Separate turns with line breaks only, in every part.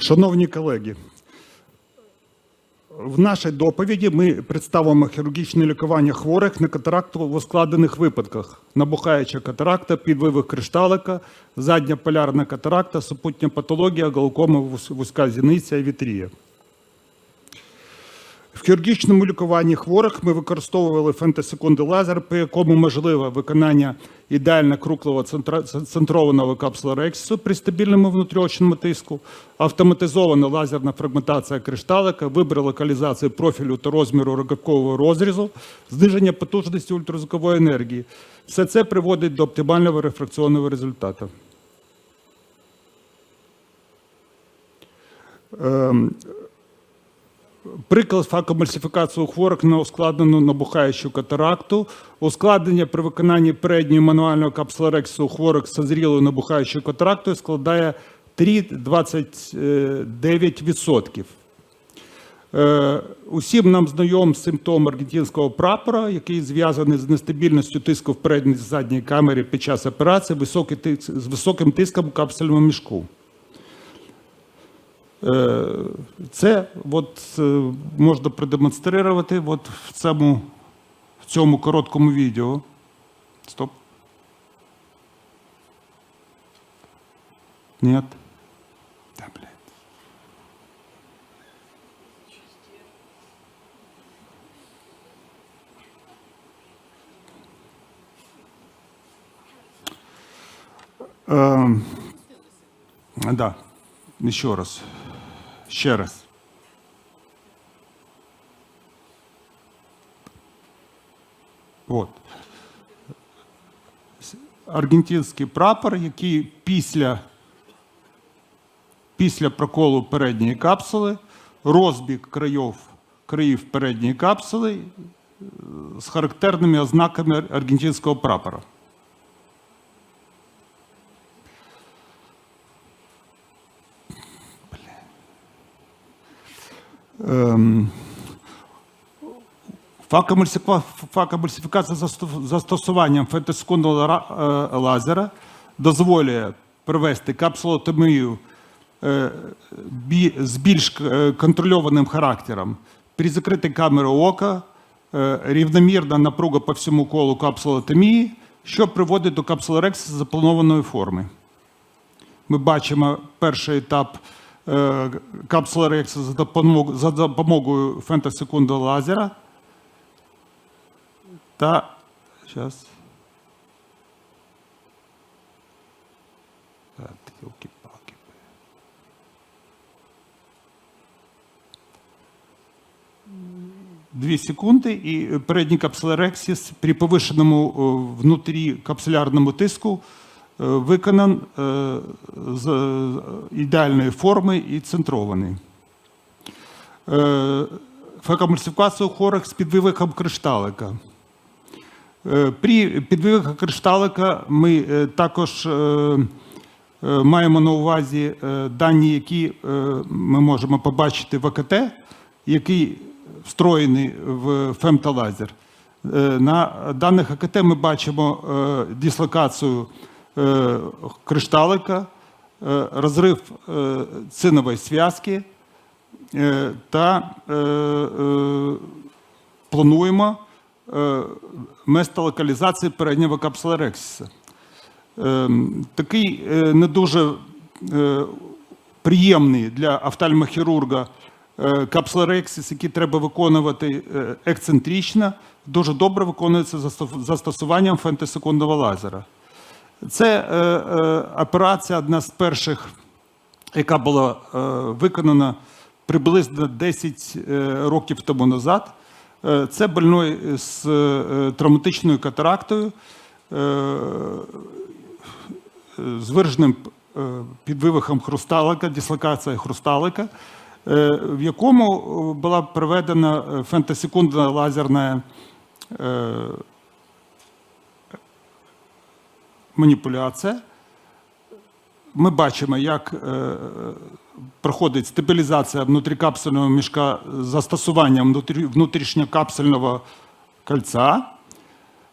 Шановні колеги, в нашій доповіді ми представимо хірургічне лікування хворих на катаракту в ускладнених випадках: набухаюча катаракта, підвивих кришталика, задня полярна катаракта, супутня патологія, глаукома, вузька зіниця і вітрія. В хірургічному лікуванні хворих ми використовували фентосекунди лазер, по якому можливе виконання ідеально круглого центрованого капсулорексісу при стабільному внутріочному тиску, автоматизована лазерна фрагментація кришталика, вибір локалізації профілю та розміру роговкового розрізу, зниження потужності ультразвукової енергії. Все це приводить до оптимального рефракційного результату. Приклад факомальсифікації хворих на ускладнену набухаючу катаракту, ускладнення при виконанні передньої мануального капсулорексу у хворих з созрілою набухаючою катарактою складає 3,29%. Е, Усім нам знайом симптом аргентинського прапора, який зв'язаний з нестабільністю тиску в передній задній камері під час операції високий тиск, з високим тиском у капсульному мішку. Е, Це от, е, можна продемонструвати от в цьому, в цьому короткому відео. Стоп. Нет. Да, блядь. Ем, Да, еще раз. Ще раз. От. Аргентинський прапор, який після, після проколу передньої капсули, розбіг країв, країв передньої капсули е, з характерними ознаками аргентинського прапора. Факомульсифікація застосу- застосуванням фентосекундного е, лазера дозволює провести капсулотомію е, з більш е, контрольованим характером при закритій камері ока, рівномірна напруга по всьому колу капсулотомії, що приводить до капсулорексії запланованої форми. Ми бачимо перший етап е, капсулорексії за допомогою, за допомогою фентосекундного лазера. Та зараз. Дві секунди, і передній капсулорексіс при повишеному внутрі капсулярному тиску виконан е, з е, ідеальної форми і центрований. Е, Фекомульсифікація у хворих з підвивихом кришталика. Е, При підвивихах кришталика ми е, також е, е, маємо на увазі е, дані, які е, ми можемо побачити в АКТ, який встроєний в фемтолазер. Е, На даних АКТ ми бачимо е, дислокацію е, кришталика, е, розрив е, цинової зв'язки е, та е, е, плануємо е, локалізації переднього капсулорексіса. Ем, Такий е, не дуже е, приємний для офтальмохірурга е, капсулорексіс, який треба виконувати е, ексцентрично, дуже добре виконується застосуванням фентосекундного лазера. Це е, е, операція одна з перших, яка була е, виконана приблизно 10 е, років тому назад. Е, Це больной з е, травматичною катарактою, з вираженим підвивихом хрусталика, дислокація хрусталика, в якому була проведена фентосекундна лазерна е, маніпуляція. Ми бачимо, як е, проходить стабілізація внутрікапсульного мішка з застосуванням внутрі- внутрішньокапсульного кольця,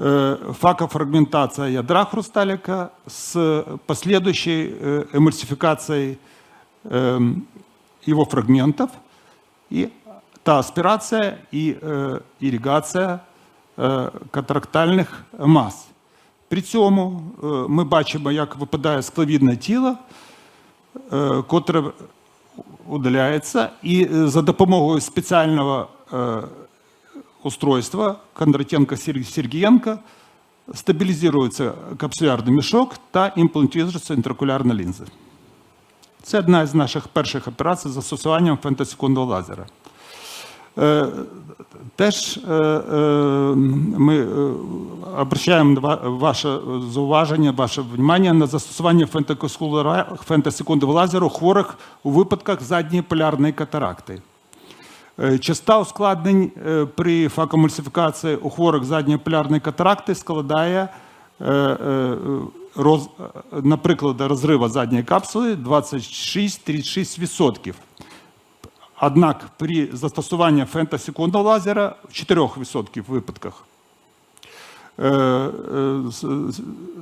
е, факофрагментація ядра хрусталика з последующей е, емульсифікацією е, его фрагментов, и та аспирация и э, ирригація е, катарактальних мас. При цьому е, ми бачимо, як випадає скловідне тіло, е, котре удаляється, і е, за допомогою спеціального устройства Кондратенко-Сергієнка стабілізується капсулярний мішок та імплантується інтракулярна лінза. Це одна з наших перших операцій з застосуванням фентосекундного лазера. Е, Теж е, е, ми обращаємо ваше зауваження, ваше внимання на застосування фентосекундового лазеру у хворих у випадках задньої полярної катаракти. Частота ускладнень при факомульсифікації у хворих задньої полярної катаракти складає, наприклад, розрива задньої капсули 26-36%. Однак при застосуванні фентосекундного лазера в 4% випадках. Е, е,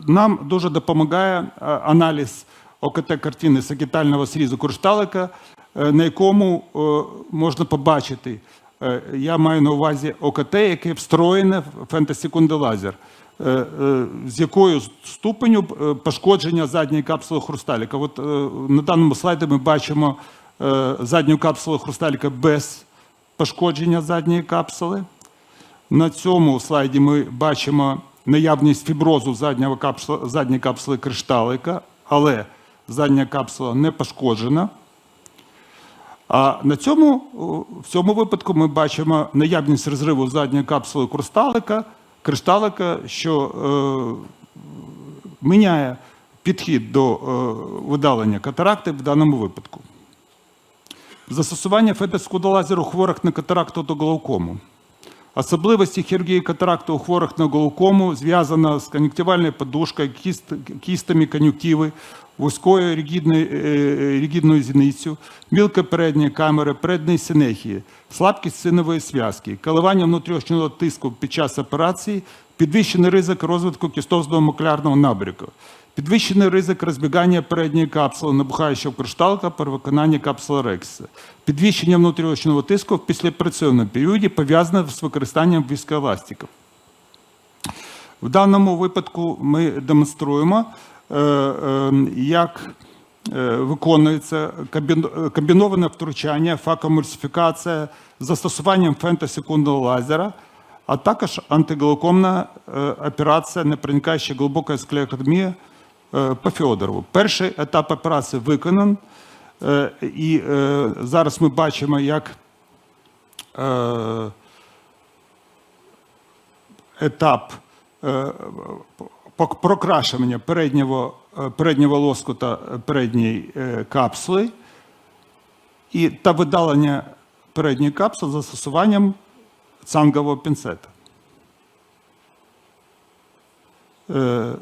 Нам дуже допомагає е, аналіз ОКТ-картини сагітального срізу кришталика, е, на якому можна побачити, я маю на увазі ОКТ, яке встроєне в фентосекундний лазер, е, з якою ступеню пошкодження задньої капсули хрусталіка. От на даному слайді ми бачимо задню капсулу хрусталіка без пошкодження задньої капсули. На цьому слайді ми бачимо наявність фіброзу заднього капсула, задньої капсули кришталика, але задня капсула не пошкоджена. А на цьому, в цьому випадку ми бачимо наявність розриву задньої капсули кришталика, кришталика, що е, міняє підхід до е, видалення катаракти в даному випадку. Застосування фетоскудолазеру хворих на катаракту та глаукому. Особливості хірургії катаракту у хворих на глаукому зв'язана з кон'юктивальною подушкою, кіст, кістами кон'юктиви, вузькою ригідною, е, ригідною зіницю, мілкої передньої камери, передньої синехії, слабкість синової зв'язки, коливання внутрішнього тиску під час операції, підвищений ризик розвитку кістозного моклярного набряку, підвищений ризик розбігання передньої капсули, набухаючого кришталка при виконанні капсули Рекса, підвищення внутрішнього тиску в післяопераційному періоді пов'язане з використанням віскоеластиків. В даному випадку ми демонструємо, е, е, як е, виконується комбіноване втручання, факомульсифікація застосуванням фентосекундного лазера, а також антиглаукомна е, операція непроникаюча глибока склеротомія е, по Фьодорову. Перший етап операції виконаний, е, і зараз ми бачимо, як етап прокрашування переднього, переднього лоскута е, передньої капсули і та видалення передньої капсули застосуванням цангового пінцета. Е,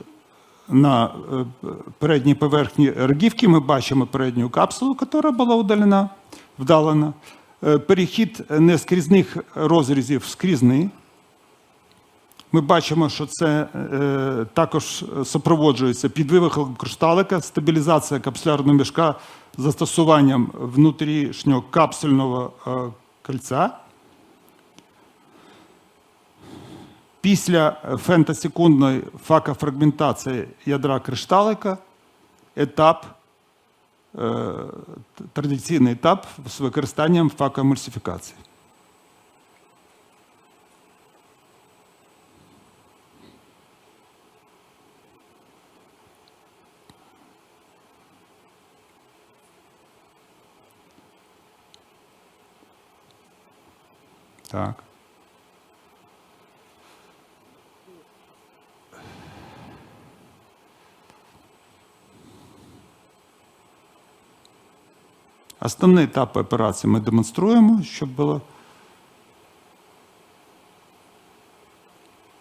На е, передній поверхні рогівки ми бачимо передню капсулу, яка була удалена, вдалена. Е, Перехід нескрізних розрізів в скрізний. Ми бачимо, що це е, також супроводжується підвивихом кришталика, стабілізація капсулярного мішка застосуванням внутрішнього капсульного е, кольця. Після фентосекундної факофрагментації ядра кришталика етап, е, традиційний етап з використанням факоемульсифікації. Так. Основні етапи операції ми демонструємо, щоб було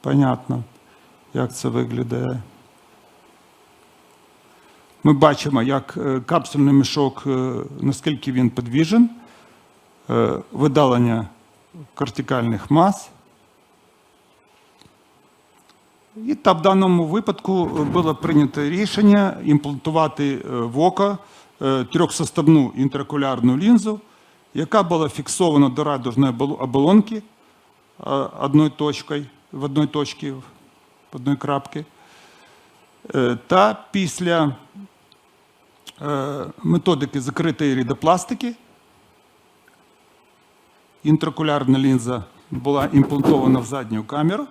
понятно, як це виглядає. Ми бачимо, як е, капсульний мішок, е, наскільки він підвіжен, е, видалення кортикальних мас. І та в даному випадку було прийнято рішення імплантувати в око трьохсоставну інтракулярну лінзу, яка була фіксована до радужної обол- оболонки е, одною точкою, в одній точці, в одній крапці. Е, Та після е, методики закритої рідопластики інтракулярна лінза була імплантована в задню камеру.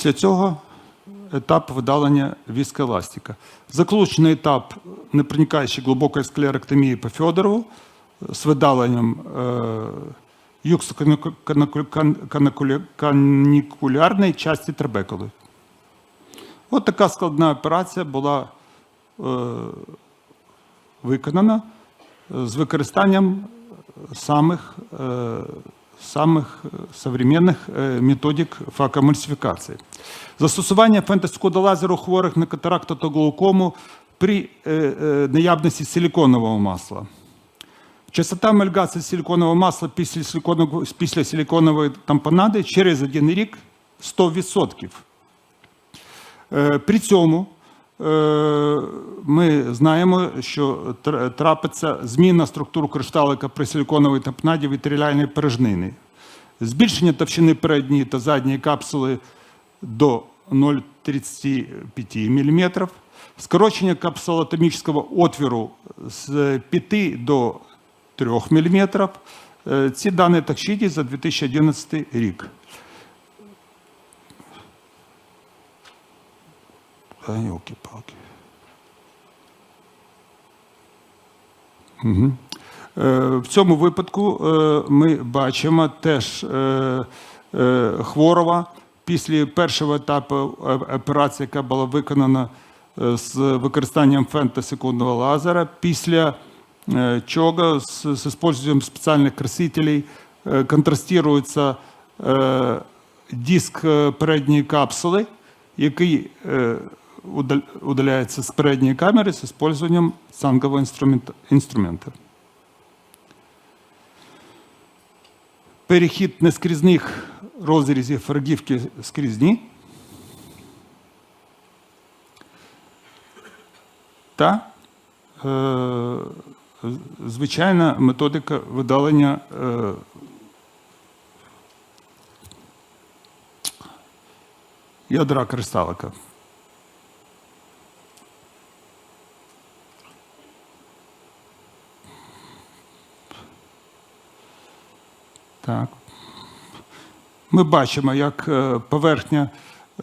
Після цього етап видалення віскоеластика. Заключний етап непроникаючої глибокої склеректомії по Федорову з видаленням е, юксоканикулярної частини трабекули. От така складна операція була е, виконана з використанням самих, е, самих е, современних е, методик факоемульсифікації. Застосування фентоскодолазеру хворих на катаракту та глаукому при е, е, наявності силіконового масла. Частота амальгації силіконового масла після силіконового, після силіконової тампонади через один рік 100%. Е, При цьому ми знаємо, що трапиться зміна структури кришталика при силіконовій тампонаді вітріальної порожнини. Збільшення товщини передньої та задньої капсули до 0,35 мм, скорочення капсулотомічного отвіру з 5 до 3 мм. Е, Ці дані такшіді за 2011 рік. А, елки-палки. Угу. Е, В цьому випадку е, ми бачимо теж е, е, хворого після першого етапу е, операції, яка була виконана е, з використанням фентосекундного лазера, після е, чого з, использованием спеціальних красителей е, контрастується е, диск е, передньої капсули, який удал- удаляється з передньої камери з использованием цангового інструмента. інструмента. Перехід нескрізних розрізів рогівки скрізні та е, звичайна методика видалення е, ядра кристалика. Так. Ми бачимо, як е, поверхня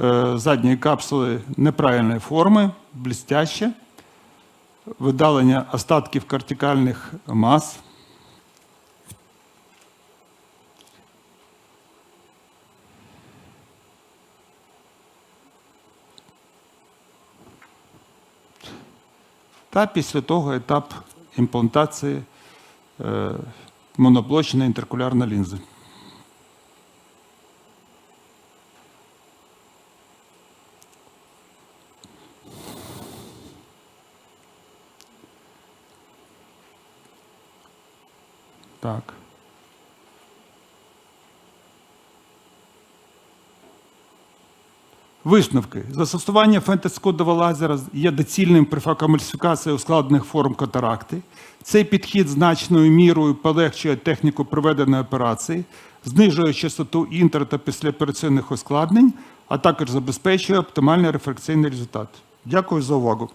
е, задньої капсули неправильної форми, блістяще, видалення остатків кортикальних мас. Та після того етап імплантації е, моноблочної інтеркулярної лінзи. Так. Висновки. Застосування фентоскодового лазера є доцільним при факоемульсифікації ускладнених форм катаракти. Цей підхід значною мірою полегшує техніку проведеної операції, знижує частоту інтер та післяопераційних ускладнень, а також забезпечує оптимальний рефракційний результат. Дякую за увагу.